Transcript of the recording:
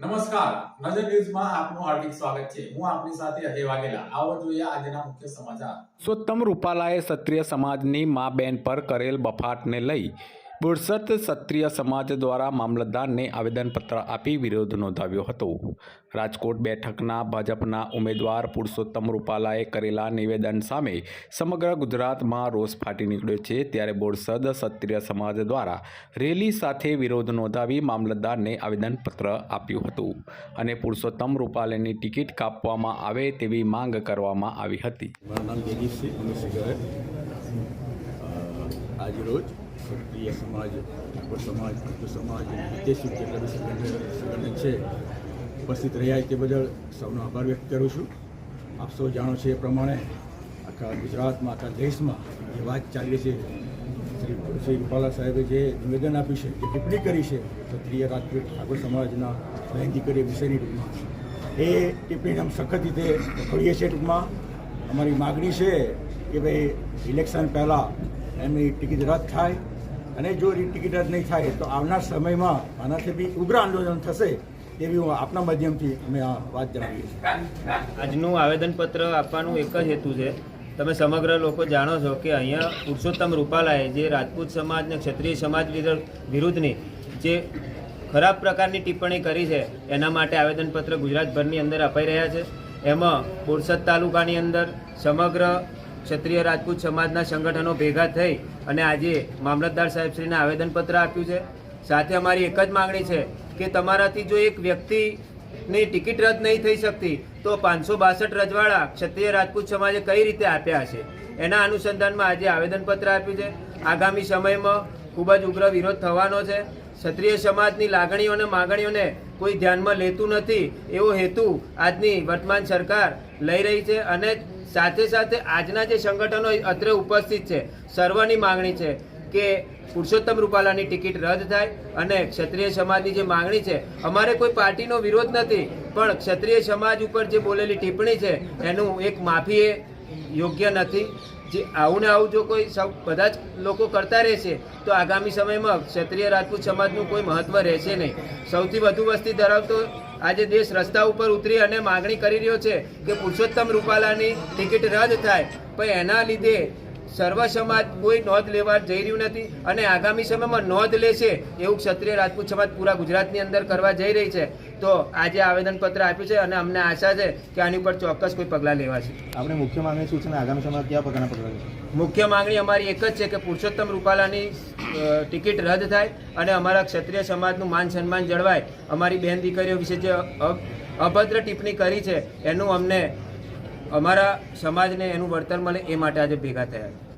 નમસ્કાર. નજર ન્યૂઝમાં આપનું હાર્દિક સ્વાગત છે. હું આપની સાથે અજય વાઘેલા. આવો જોઈએ આજના મુખ્ય સમાચાર. સોત્તમ રૂપાલાએ ક્ષત્રિય સમાજની મા બેન પર કરેલ બફાટને લઈ બોરસદ ક્ષત્રિય સમાજ દ્વારા મામલતદારને આવેદનપત્ર આપી વિરોધ નોંધાવ્યો હતો. રાજકોટ બેઠકના ભાજપના ઉમેદવાર પુરુષોત્તમ રૂપાલાએ કરેલા નિવેદન સામે સમગ્ર ગુજરાતમાં રોષ ફાટી નીકળ્યો છે. ત્યારે બોરસદ ક્ષત્રિય સમાજ દ્વારા રેલી સાથે વિરોધ નોંધાવી મામલતદારને આવેદનપત્ર આપ્યું હતું અને પુરુષોત્તમ રૂપાલાની ટિકિટ કાપવામાં આવે તેવી માંગ કરવામાં આવી હતી. મારું નામ અમીરસિંહ આજરોજ ક્ષત્રિય સમાજ ઠાકોર સમાજ સમાજ વિદેશી જેટલા સંગઠન છે ઉપસ્થિત રહ્યા તે બદલ સૌનો આભાર વ્યક્ત કરું છું આપ સૌ જાણો છો એ પ્રમાણે આખા ગુજરાતમાં આખા દેશમાં જે વાત ચાલી છે શ્રી શ્રી રૂપાલા સાહેબે જે નિવેદન આપ્યું છે જે ટિપ્પણી કરી છે ક્ષત્રિય રાજપૂત ઠાકોર સમાજના બહેન કરી વિષયની ટૂંકમાં એ ટિપ્પણીને અમે સખત રીતે પકડીએ છીએ ટૂંકમાં અમારી માગણી છે કે ભાઈ ઇલેક્શન પહેલાં એમની ટિકિટ રદ થાય અને જો એ ટિકિટ રદ નહીં થાય તો આવનાર સમયમાં આનાથી બી ઉગ્ર આંદોલન થશે એવી હું આપના માધ્યમથી અમે આ વાત જણાવીએ આજનું આવેદનપત્ર આપવાનું એક જ હેતુ છે. તમે સમગ્ર લોકો જાણો છો કે અહીંયા પુરુષોત્તમ રૂપાલાએ જે રાજપૂત સમાજ અને ક્ષત્રિય સમાજ વિરુદ્ધ- વિરુદ્ધની જે ખરાબ પ્રકારની ટિપ્પણી કરી છે, એના માટે આવેદનપત્ર ગુજરાતભરની અંદર અપાઈ રહ્યા છે. એમાં બોરસદ તાલુકાની અંદર સમગ્ર ક્ષત્રિય રાજપૂત સમાજના સંગઠનો ભેગા થઈ અને આજે મામલતદાર સાહેબશ્રીને આવેદનપત્ર આપ્યું છે. સાથે અમારી એક જ માગણી છે કે તમારાથી જો એક વ્યક્તિની ટિકિટ રદ નહીં થઈ શકતી, તો પાંચસો બાસઠ રજવાડા ક્ષત્રિય રાજપૂત સમાજે કઈ રીતે આપ્યા હશે? એના અનુસંધાનમાં આજે આવેદનપત્ર આપ્યું છે. આગામી સમયમાં ખૂબ જ ઉગ્ર વિરોધ થવાનો છે. ક્ષત્રિય સમાજની લાગણીઓ અને માગણીઓને કોઈ ધ્યાનમાં લેતું નથી, એવો હેતુ આજની વર્તમાન સરકાર લઈ રહી છે અને સાથે સાથે આજના જે સંગઠનો અત્રે ઉપસ્થિત છે, સર્વની માંગણી છે કે પુરુષોત્તમ રૂપાલાની ટિકિટ રદ થાય અને ક્ષત્રિય સમાજની જે માંગણી છે, અમારે કોઈ પાર્ટીનો વિરોધ નથી, પણ ક્ષત્રિય સમાજ ઉપર જે બોલેલી ટિપ્પણી છે, એનું એક માફી એ યોગ્ય નથી. જે આવું ને આવું જો કોઈ સૌ, બધા જ લોકો કરતા રહેશે, તો આગામી સમયમાં ક્ષત્રિય રાજપૂત સમાજનું કોઈ મહત્વ રહેશે નહીં. સૌથી વધુ વસ્તી ધરાવતો આજે દેશ રસ્તા ઉપર ઉતરી અને માગણી કરી રહ્યો છે કે પુરુષોત્તમ રૂપાલાની ટિકિટ રદ થાય. પણ એના લીધે સર્વ સમાજ કોઈ નોંધ લેવા જઈ રહ્યું નથી અને આગામી સમયમાં નોંધ લેશે એવું ક્ષત્રિય રાજપૂત સમાજ પૂરા ગુજરાતની અંદર કરવા જઈ રહી છે. તો આજે આવેદનપત્ર આપ્યું છે અને અમને આશા છે કે આની ઉપર ચોક્કસ કોઈ પગલાં લેવાશે. આપણે મુખ્ય માંગણી શું છે આગામી સમયમાં કયા પ્રકારના પગલાં મુખ્ય માંગણી અમારી એક જ છે કે પુરુષોત્તમ રૂપાલાની ટિકિટ રદ થાય અને અમારા ક્ષત્રિય સમાજનું માન સન્માન જળવાય. અમારી બહેન દીકરીઓ વિશે જે અભદ્ર ટિપ્પણી કરી છે એનું અમને અમારા સમાજને એનું વળતર મળે એ માટે આજે ભેગા થયા